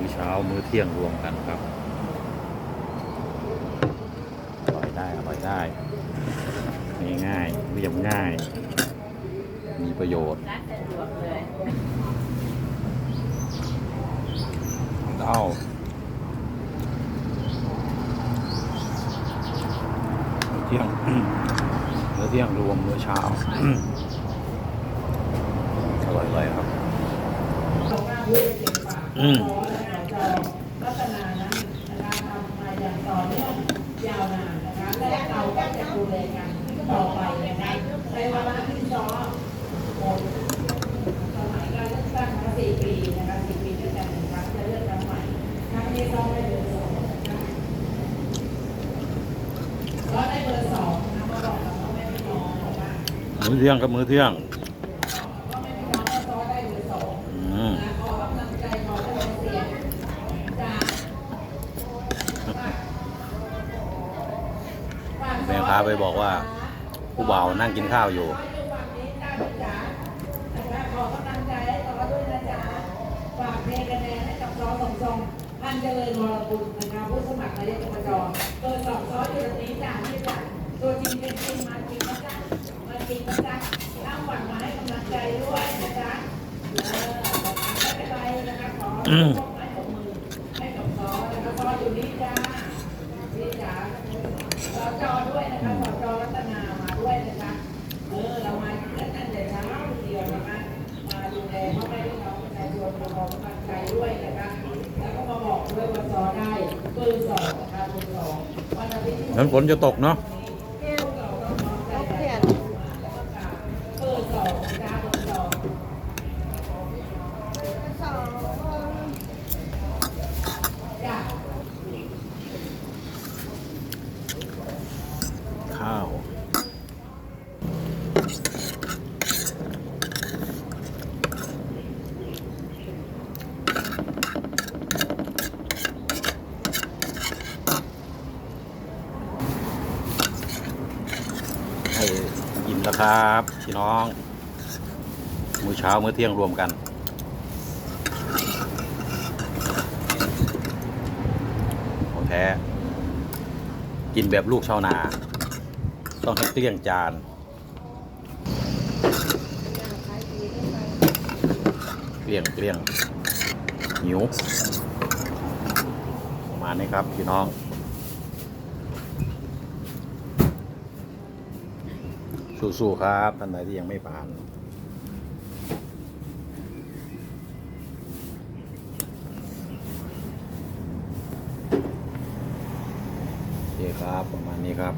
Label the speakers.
Speaker 1: มื้อเช้า มื้อเที่ยงรวมกันครับ อร่อยได้ อร่อยได้ ง่ายๆเรียบง่าย มีประโยชน์
Speaker 2: ดเต้า
Speaker 1: มื้อเที่ยงมื้อเที่ยงรวมมื้อเช้าอร่อยเลยครับ อืม
Speaker 3: ลักษณะนั้นนะคะทำมาอย่างต่อเนื่องยาวนานนะคะและเราก็จะดูแล กันต่อไปนะคะในวาระที่สองหมดสมัยการเลือกตั้งมาสี่ปีนะคะสี่ปีด้วยกันหนึ่งครั้งจะเลือกตั้งใหม่ครั้งนี้ต้องได้เบอร์สองนะคะก็ได้เบอร์สองนะมาบอกกับพ่อแม่พี่น้องบอกว่า
Speaker 1: มื้อเที่ยงกับมื้อเที่ยง
Speaker 3: พ่อแม่พี่น้องก็ซ้อได้เบอร์สอง
Speaker 1: อืม
Speaker 3: ขอกำลังใจขอให้เสียงจาก
Speaker 1: แม่ค้าไปบอกว่า ผู้บ่าวนั่งกินข้าวอยู่
Speaker 3: ขอกำลังใจให้ต่อด้วยนะจ๊ะฝากเพลงคะแนนให้กับซอสองซองพันเจริญวรกุลนะคะผู้สมัครนายกอบจเบอร์สองซออยู่ตรงนี้จ้ะที่จ้ะตัวจริงเป็นจริงมาจริงนะจ๊ะมาจริงนะจ๊ะตั้งหวังมาให้กำลังใจด้วยนะจ๊ะเออไม่เป็นไรนะคะขอ
Speaker 1: อืม
Speaker 3: ไม้ตบมือให้กับซอนะคะซออยู่นี่จ้านี่จ้าสจด้ นั้
Speaker 1: นฝนจะตกเนาะ
Speaker 3: พวกเราต้องน้อมใจกันแล้วก็กราบเบอร์สองจ้าเบอร์สองจ้า
Speaker 1: ข้าว ให้อิ่มแล้วครับพี่น้องมื้อเช้ามื้อเที่ยงรวมกัน ของแท้ กินแบบลูกชาวนา ต้องให้เกลี้ยงจานเกลี้ยงเกลี้ยงหิวประมาณนี้ครับพี่น้อง สู้ๆครับท่านใดที่ยังไม่ผ่านโอเคครับประมาณนี้ครับ